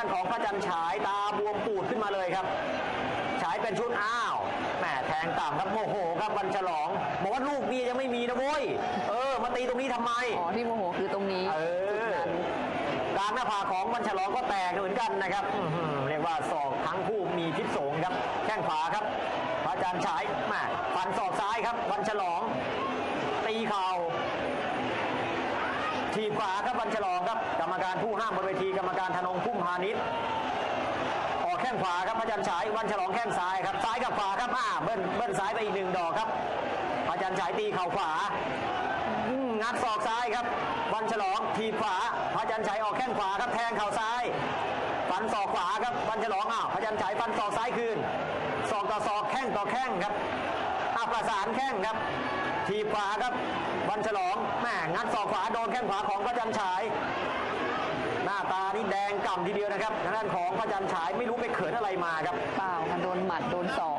ด้านของพระจันทร์ฉายตาบวมปูดขึ้นมาเลยครับ ฉายเป็นชุดอ้าวแหมแทงต่ำครับโมโหครับวันฉลอง บอกว่าลูกเมียยังไม่มีนะโว้ย เออ มาตีตรงนี้ทำไม อ๋อที่โมโหคือตรงนี้เอจุดอนั้นกลางหน้าผากของวันฉลองก็แตกเหมือนกันนะครับอื้อหือเรียกว่าศอกทั้งคู่มีพิษสงครับ แข้งขวาครับ พระอาจารย์ฉายแมาฟันศอกซ้ายครับวันฉลอง ตีเข่า ทีบขวาครับวันฉลองครับ กรรมการผู้ห้ามบนเวทีกรรมการธนงพุ่มพาณิชย์ออกแข้งขวาครับพระจารย์ฉายวันฉลองแข้งซ้ายครับซ้ายกับขวาครับอ่าเบิ้ลเบิ้ลซ้ายไปอีกหนึ่งดอกครับพระจารย์ฉายตีเข่าขวางัดศอกซ้ายครับ วันฉลองทีบขวาพระจันทร์ฉายออกแข้งขวาครับแทงเข่าซ้ายฟันศอกขวาครับวันฉลองอ้าวพระจันทร์ฉายฟันศอกซ้ายคืนศอกต่อศอกแข้งต่อแข้งครับ อ้าวประสานแข้งครับ ทีบขวาครับวันฉลองแม่งัดศอกขวาโดนแข้งขวาของพระจันทร์ฉาย หน้าตานี่แดงก่ำทีเดียวนะครับทางด้านของพระจันทร์ฉายไม่รู้ไปเขินอะไรมาครับ เปล่าค่ะโดนหมัดโดนศอก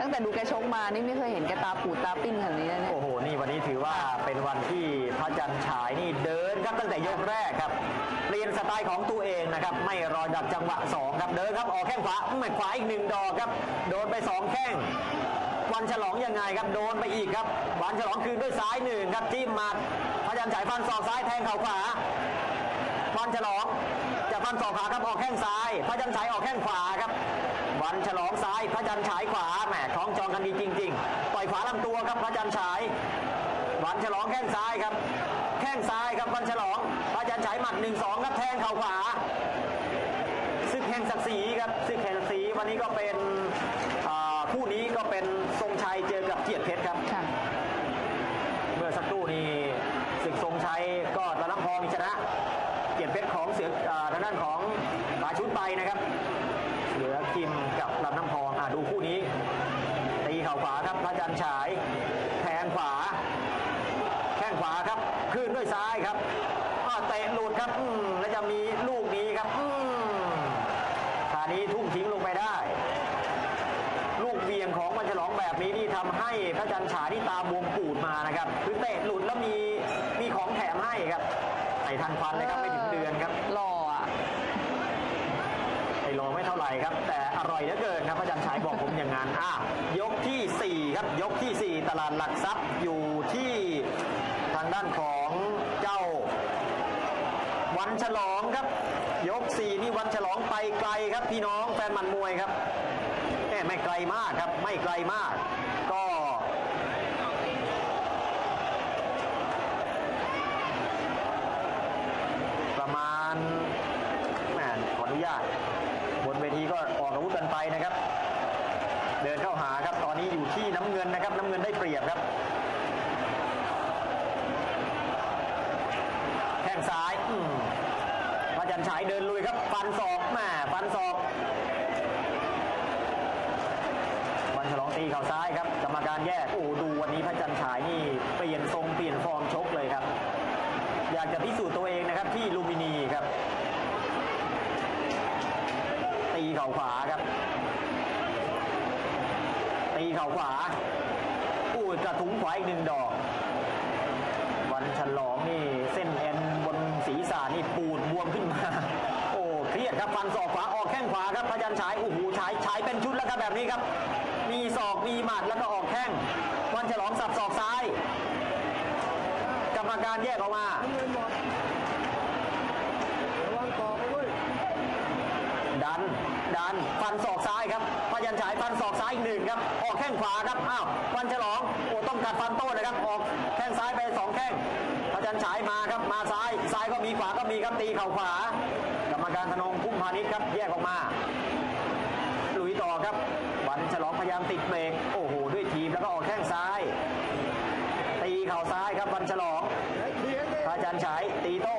ตั้งแต่ดูแกชกมานี่ไม่เคยเห็นแกตาปูดตาปิ้นขนาดนี้นะเนี่ยโอ้โห นี่วันนี้ถือว่าเป็นวันที่พระจันทร์ฉายนี่เดินครับตั้งแต่ยกแรกครับ เปลี่ยนสไตล์ของตัวเองนะครับ ไม่รอดักจังหวะสองครับ เดินครับ ออกแข้งขวาแม่ขวาอีกหนึ่งดอกครับ โดนไปสองแข้ง วันฉลองยังไงครับโดนไปอีกครับวันฉลองคืนด้วยซ้ายหนึ่งครับจิ้มหมาพระจันทร์ฉายฟันศอกซ้ายแทงเข่าขวาวันฉลองจะฟันศอกขวาครับออกแข้งซ้ายพระจันทร์ฉายออกแข้งขวาครับ วันฉลองซ้ายพระจันทร์ฉายขวาแหมคล้องจองกันดีจริง ๆ ปล่อยขวาลำตัวครับพระจันทร์ฉาย วันฉลองแข้งซ้ายครับ แข้งซ้ายครับวันฉลองพระจันทร์ฉายหมัดหนึ่งสองครับแทงเข่าขวาศึกแห่งศักดิ์ศรีครับศึกแห่งศักดิ์ศรีวันนี้ก็เป็นอ่า คู่นี้ก็เป็นทรงชัยเจอกับเกียรติเพชรครับ ค่ะ เมื่อสักครู่นี้ศึกทรงชัยก็ตอนน้ำพองชนะ เกียรติเพชรของเสืออ่าทางด้านของปาชุดไปนะครับเหลือคิมกับลำน้ำพองอ่าดูคู่นี้ ตีเข่าขวาครับพระจันทร์ฉาย แทงขวา แข้งขวาครับคืนด้วยซ้ายครับอ้าวเตะหลุดครับอืมแล้วจะมีลูกนี้ครับอืมท่านี้ทุ่มทิ้งลงไปได้ลูก เวียงของวันฉลองแบบนี้นี่ทำให้พระจันทร์ฉายนี่ตาบวมปูดมานะครับคือเตะหลุดแล้วมีมีของแถมให้ครับไอ้ทันควันนะครับไม่ถึงเดือนครับหล่ออะไอ้โลไม่เท่าไหร่ครับ แต่อร่อยเหลือเกินครับพระจันทร์ฉายบอกผมอย่างนั้นอะยกทีสี่4 ครับยกทีสี่ 4 ตลาดหลักทรัพย์อยู่ที่ทางด้านของเจ้า วันฉลองครับ ยกสี่นี่วันฉลองไปไกลครับพี่น้องแฟนหมันมวยครับ ม่ไม่ไกลมากครับ ไม่ไกลมาก ก็ประมาณแหม่ขออนุญาต บนเวทีก็ออกอาวุธกันไปนะครับ เดินเข้าหาครับ ตอนนี้อยู่ที่น้ำเงินนะครับ น้ำเงินได้เปรียบครับแข้งซ้ายอืมพระจันทร์ฉายเดินลุยครับ ฟันศอกแหม่ฟันศอก ฉลองตีเข่าซ้ายครับกรรมการแยกโอ้ดูวันนี้พระจันทร์ฉายนี่เปลี่ยนทรงเปลี่ยนฟอร์มชกเลยครับ อยากจะพิสูจน์ตัวเองนะครับที่ลูมินีครับ ตีเข่าขวาครับ ตีเข่าขวาอู้กระทุ้งขวาอีกหนึ่งดอก วันฉลองนี่เส้นเอ็นบนศีรษะนี่ปูดบวมขึ้นมา เครียดครับฟันศอกขวาออกแข้งขวาครับพยันฉายโอ้โหฉายฉายเป็นชุดแล้วครับแบบนี้ครับ มีศอกมีหมัดแล้วก็ออกแข้งวันฉลองสับศอกซ้าย กรรมการแยกออกมาดันดันฟันศอกซ้าย อีกหนึ่งครับ ออกแข้งขวาครับ อ้าววันฉลอง โอ้ต้องกัดฟันโต้นะครับ ออกแข้งซ้ายไปสองแข้งอาจารย์ฉายมาครับ มาซ้าย ซ้ายก็มีขวาก็มีครับ ตีเข่าขวา กรรมการธนงพุ่มพาณิชย์ครับ แยกออกมา ลุยต่อครับ วันฉลองพยายามติดเบรก โอ้โห ด้วยทีมแล้วก็ออกแข้งซ้าย ตีเข่าซ้ายครับ วันฉลอง พระจันทร์ฉายตีโต้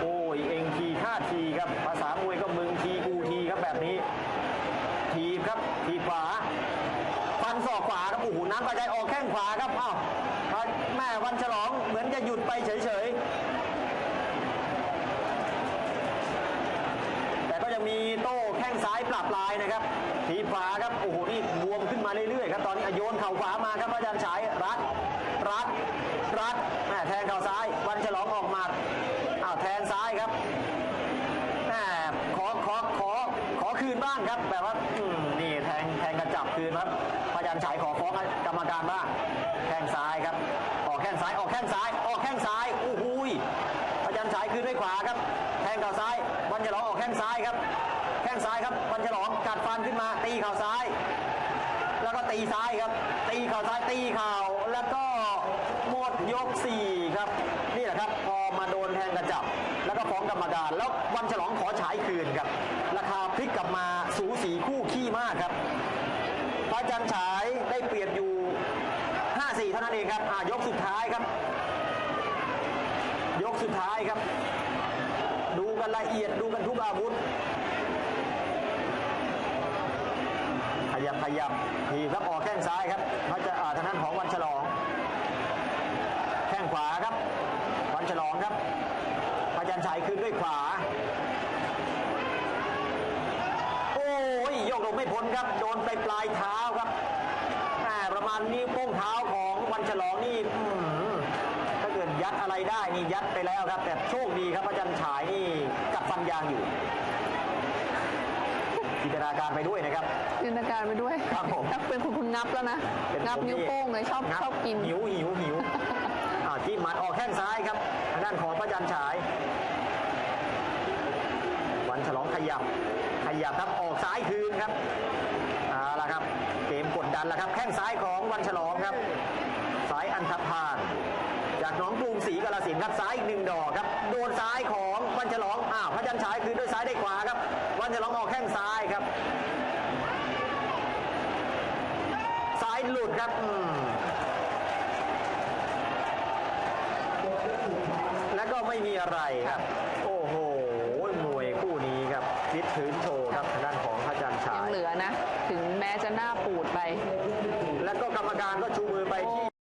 โอ้ยเองทีท่าทีครับ ภาษามวยก็มึงทีกูทีครับแบบนี้ ทีบครับ ทีบขวา ฟันศอกขวาครับโอ้โหน้ำกระจายออกแข้งขวาครับอ้าวแม่วันฉลองเหมือนจะหยุดไป เฉยๆ แต่ก็ยังมีโต้แข้งซ้ายปรับลายนะครับ ทีบขวาครับ โอ้โห นี่บวมขึ้นมาเรื่อยๆครับ ตอนนี้โยนเข่าขวามาครับอาจารย์ฉายรัด รัด รัดแม่แทงเข่าซ้าย วันฉลองออกหมัดอ้าวแทงซ้ายครับแม่ขอขอขอขอ คืนบ้างครับแบบว่าอืมนี่แทงแทงกระจับคืนครับพยัญฉายขอฟ้องกรรมการบ้างแข้งซ้ายครับออกแข้งซ้ายออกแข้งซ้ายออกแข้งซ้ายโอ้โหยพยัญฉายคืนด้วยขวาครับแทงเข่าซ้ายวันฉลองออกแข้งซ้ายครับ แข้งซ้ายครับวันฉลองกัดฟันขึ้นมาตีเข่าซ้าย แล้วก็ตีซ้ายครับ ตีเข่าซ้ายตีเข่าแล้วก็หมดยกสี่ครับ นี่แหละครับ พอมาโดนแทงกระจับ แล้วก็ฟ้องกรรมการ แล้ววันฉลองขอฉายคืนครับ ราคาพลิกกลับมาสูสีคู่ขี้มากครับพระจันทร์ฉายได้เปรียบอยู่ 5-4 เท่านั้นเองครับอ่ายกสุดท้ายครับ ยกสุดท้ายครับ ดูกันละเอียดดูกันทุกอาวุธ ข ยับขยับทีครับออกแข้งซ้ายครับเขาจะอ่าทางนั้นของวันฉลอง แข้งขวาครับ วันฉลองครับพยัญชัยคืนด้วยขวา โอ้ยโยกลงไม่พ้นครับ โดนไปปลายเท้าครับแหมประมาณนิ้วโป้งเท้าของวันฉลองนี่ถ้าเกิดยัดอะไรได้นี่ยัดไปแล้วครับ แต่โชคดีครับพระจันฉายนี่กัดฟันยางอยู่ จินตนาการไปด้วยนะครับ จินตนาการไปด้วยครับผม ถ้าเป็นคุณคุณงับแล้วนะ เป็นงับผมนิ้วโป้งเลยชอบงัชอบกิน หิวหิวหิวอ่าจิ้มหมัดออกแข้งซ้ายครับทางด้านของพระจันทร์ฉาย วันฉลองขยับ ขยับครับออกซ้ายคืนครับเอาละครับ เกมกดดันแล้วครับ แข้งซ้ายของวันฉลองครับ สายอันธพาลจากหน้องกรุงศรีกาลสินธุ์ครับซ้ายอีกหนึ่งดอกครับ โดนซ้ายของวันฉลองอ้าวพระจันทร์ฉายคืนด้วยซ้ายได้ขวาครับ วันฉลองออกแข้งซ้ายครับ ซ้ายหลุดครับอืมแล้วก็ไม่มีอะไรครับ โอ้โหมวยคู่นี้ครับพิษพื้นโชว์ครับทางด้านของพระจันทร์ฉายังยเหลือนะ ถึงแม้จะหน้าปูดไป แล้วก็กรรมการก็ชูมือไปที่